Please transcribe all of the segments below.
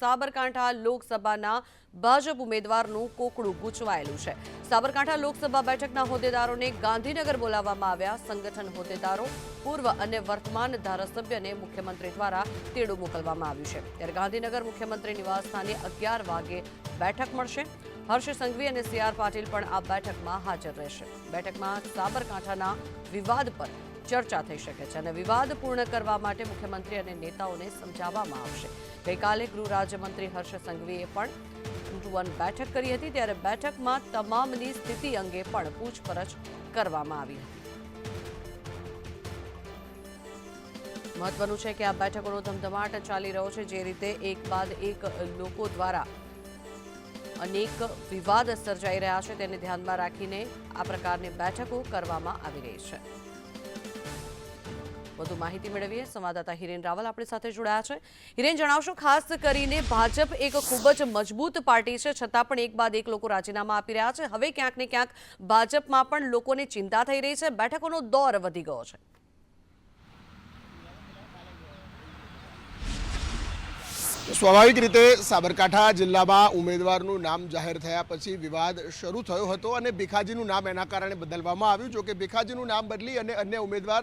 સાબરકાંઠા લોકસભાના ભાજપ ઉમેદવારનું કોકડું ગૂંચવાયેલું છે. સાબરકાંઠા લોકસભા બેઠકના હોદ્દેદારોને ગાંધીનગર બોલાવવામાં આવ્યા. સંગઠન હોદ્દેદારો, પૂર્વ અને વર્તમાન ધારાસભ્યને મુખ્યમંત્રી દ્વારા તેડું મોકલવામાં આવ્યું છે. ત્યારે ગાંધીનગર મુખ્યમંત્રી નિવાસસ્થાને અગિયાર વાગે બેઠક મળશે. હર્ષ સંઘવી અને સીઆર પાટીલ પણ આ બેઠકમાં હાજર રહેશે. બેઠકમાં સાબરકાંઠાના વિવાદ પર ચર્ચા થઈ શકે છે અને વિવાદ પૂર્ણ કરવા માટે મુખ્યમંત્રી અને નેતાઓને સમજાવવામાં આવશે. ગઈકાલે ગૃહ રાજ્યમંત્રી હર્ષ સંઘવીએ પણ વન બેઠક કરી હતી, ત્યારે બેઠકમાં તમામની સ્થિતિ અંગે પણ પૂછપરછ કરવામાં આવી હતી. મહત્વનું છે કે આ બેઠકોનો ધમધમાટ ચાલી રહ્યો છે, જે રીતે એક બાદ એક લોકો દ્વારા અનેક વિવાદ સર્જાઈ રહ્યા છે. તેને ધ્યાનમાં રાખીને આ પ્રકારની બેઠકો કરવામાં આવી રહી છે. વધુ માહિતી મેળવીએ. સંવાદદાતા હિરેન રાવલ આપણી સાથે જોડાયા છે. હિરેન, જણાવશો, ખાસ કરીને ભાજપ એક ખૂબ જ મજબૂત પાર્ટી છે, છતાં પણ એક બાદ એક લોકો રાજીનામા આપી રહ્યા છે. હવે ક્યાંક ને ક્યાંક ભાજપમાં પણ લોકોને ચિંતા થઈ રહી છે. બેઠકોનો દોર વધી ગયો છે. સ્વાભાવિક રીતે સાબરકાંઠા જિલ્લામાં ઉમેદવારનું નામ જાહેર થયા પછી વિવાદ શરૂ થયો હતો અને ભીખાજીનું નામ એના કારણે બદલવામાં આવ્યું. જો કે ભીખાજીનું નામ બદલી અને અન્ય ઉમેદવાર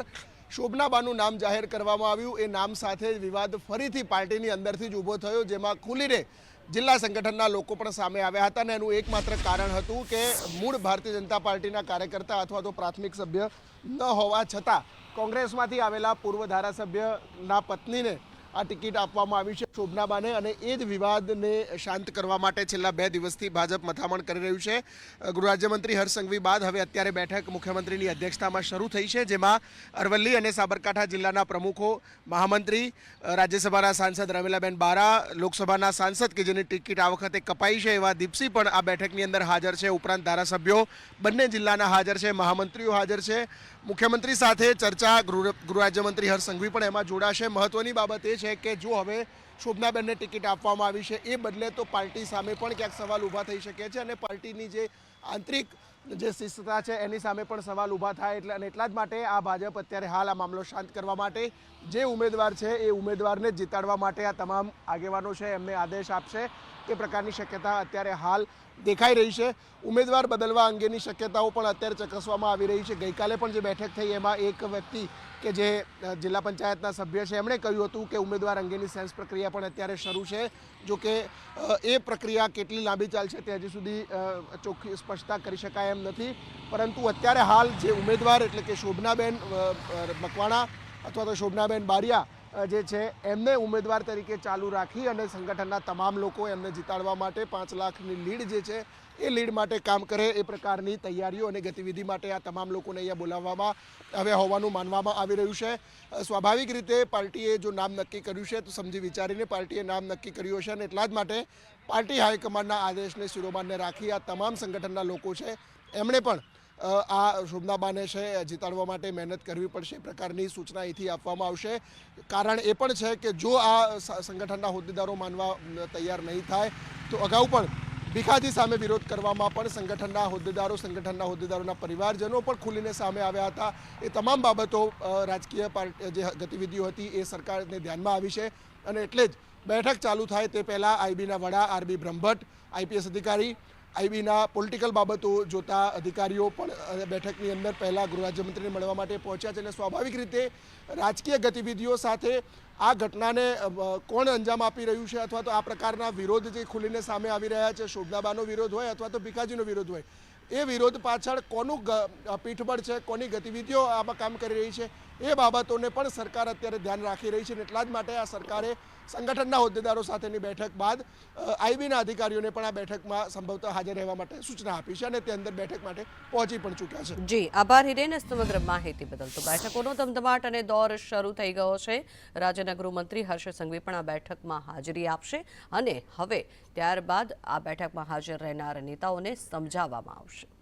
શોભનાબાનું નામ જાહેર કરવામાં આવ્યું. એ નામ સાથે વિવાદ ફરીથી પાર્ટીની અંદરથી જ ઊભો થયો, જેમાં ખુલીને જિલ્લા સંગઠનના લોકો પણ સામે આવ્યા હતા. અને એનું એકમાત્ર કારણ હતું કે મૂળ ભારતીય જનતા પાર્ટીના કાર્યકર્તા અથવા તો પ્રાથમિક સભ્ય ન હોવા છતાં કોંગ્રેસમાંથી આવેલા પૂર્વ ધારાસભ્યના પત્નીને આ ટિકિટ આપવામાં આવી છે શોભનાબાને અને એ જ વિવાદને શાંત કરવા માટે છેલ્લા બે દિવસથી ભાજપ મથામણ કરી રહ્યું છે. ગૃહ રાજ્યમંત્રી હર્ષ બાદ હવે અત્યારે બેઠક મુખ્યમંત્રીની અધ્યક્ષતામાં શરૂ થઈ છે, જેમાં અરવલ્લી અને સાબરકાંઠા જિલ્લાના પ્રમુખો, મહામંત્રી રાજ્યસભાના સાંસદ રમીલાબેન બારા, લોકસભાના સાંસદ કે જેની ટિકિટ આ વખતે કપાઈ છે એવા દીપસી પણ આ બેઠકની અંદર હાજર છે. ઉપરાંત ધારાસભ્યો બંને જિલ્લાના હાજર છે, મહામંત્રીઓ હાજર છે. મુખ્યમંત્રી સાથે ચર્ચા ગૃહ ગૃહ રાજ્યમંત્રી હર્ષ પણ એમાં જોડાશે. મહત્વની બાબત એ છે કે જો હવે શોભનાબેનને ટિકિટ આપવામાં આવી છે, એ બદલે તો પાર્ટી સામે પણ ક્યાંક સવાલ ઊભા થઈ શકે છે અને પાર્ટીની જે આંતરિક જે શિસ્તતા છે, એની સામે પણ સવાલ ઊભા થાય એટલે અને એટલા જ માટે આ ભાજપ અત્યારે હાલ આ મામલો શાંત કરવા માટે જે ઉમેદવાર છે, એ ઉમેદવારને જીતાડવા માટે આ તમામ આગેવાનો છે, એમને આદેશ આપશે. તે પ્રકારની શક્યતા અત્યારે હાલ દેખાઈ રહી છે. ઉમેદવાર બદલવા અંગેની શક્યતાઓ પણ અત્યારે ચકાસવામાં આવી રહી છે. ગઈકાલે પણ જે બેઠક થઈ એમાં એક વ્યક્તિ કે જે જિલ્લા પંચાયતના સભ્ય છે, એમણે કહ્યું હતું કે ઉમેદવાર અંગેની સેન્સ પ્રક્રિયા પણ અત્યારે શરૂ છે. જો કે એ પ્રક્રિયા કેટલી લાંબી ચાલશે તે હજી સુધી ચોખ્ખી સ્પષ્ટતા કરી શકાય એમ નથી. પરંતુ અત્યારે હાલ જે ઉમેદવાર એટલે કે શોભનાબેન મકવાણા અથવા તો શોભનાબેન બારિયા જે છે, એમને ઉમેદવાર તરીકે ચાલુ રાખી અને સંગઠનના તમામ લોકો એમને જીતાડવા માટે પાંચ લાખની લીડ જે છે, એ લીડ માટે કામ કરે એ પ્રકારની તૈયારીઓ અને ગતિવિધિ માટે આ તમામ લોકોને અહીંયા બોલાવવામાં આવ્યા હોવાનું માનવામાં આવી રહ્યું છે. સ્વાભાવિક રીતે પાર્ટીએ જો નામ નક્કી કર્યું છે, તો સમજી વિચારીને પાર્ટીએ નામ નક્કી કર્યું હશે અને એટલા જ માટે પાર્ટી હાઈકમાન્ડના આદેશને શિરોમાનને રાખી આ તમામ સંગઠનના લોકો છે, એમણે પણ આ શોભનાબાને છે જીતાડવા માટે મહેનત કરવી પડશે પ્રકારની સૂચના અહીંથી આપવામાં આવશે. કારણ એ પણ છે કે જો આ સંગઠનના હોદ્દેદારો માનવા તૈયાર નહીં થાય, તો અગાઉ પણ ભીખાજી સામે વિરોધ કરવામાં પણ સંગઠનના હોદ્દેદારો, સંગઠનના હોદ્દેદારોના પરિવારજનો પણ ખુલીને સામે આવ્યા હતા. એ તમામ બાબતો રાજકીય પાર્ટી, જે ગતિવિધિઓ હતી એ સરકારને ધ્યાનમાં આવી છે. અને એટલે જ બેઠક ચાલુ થાય તે પહેલાં આઈબીના વડા આરબી બ્રહ્મભટ્ટ, આઈપીએસ અધિકારી આઈબીના પોલિટિકલ બાબતો જોતા અધિકારીઓ પણ બેઠકની અંદર પહેલાં ગૃહરાજ્યમંત્રીને મળવા માટે પહોંચ્યા છે. અને સ્વાભાવિક રીતે રાજકીય ગતિવિધિઓ સાથે આ ઘટનાને કોણ અંજામ આપી રહ્યું છે અથવા તો આ પ્રકારના વિરોધ જે ખુલીને સામે આવી રહ્યા છે, શોભનાબાનો વિરોધ હોય અથવા તો ભીખાજીનો વિરોધ હોય, એ વિરોધ પાછળ કોનું પીઠબળ છે, કોની ગતિવિધિઓ આમાં કામ કરી રહી છે, એ બાબતોને પણ સરકાર અત્યારે ધ્યાન રાખી રહી છે. અને એટલા જ માટે આ સરકારે સંગઠનના હોદ્દેદારો સાથેની બેઠક બાદ આઈબીના અધિકારીઓને પણ આ બેઠકમાં સંભવતઃ હાજર રહેવા માટે સૂચના આપી છે અને તે અંદર બેઠક માટે પહોંચી પણ ચૂક્યા છે. જી, આભાર હિરેન. સમગ્ર માહિતી બદલ તો બેઠકોનો ધમધમાટ અને દોર શરૂ થઈ ગયો છે. રાજ્યના ગૃહમંત્રી હર્ષ સંઘવી પણ આ બેઠકમાં હાજરી આપશે અને હવે ત્યારબાદ આ બેઠકમાં હાજર રહેનાર નેતાઓને સમજાવવામાં આવશે.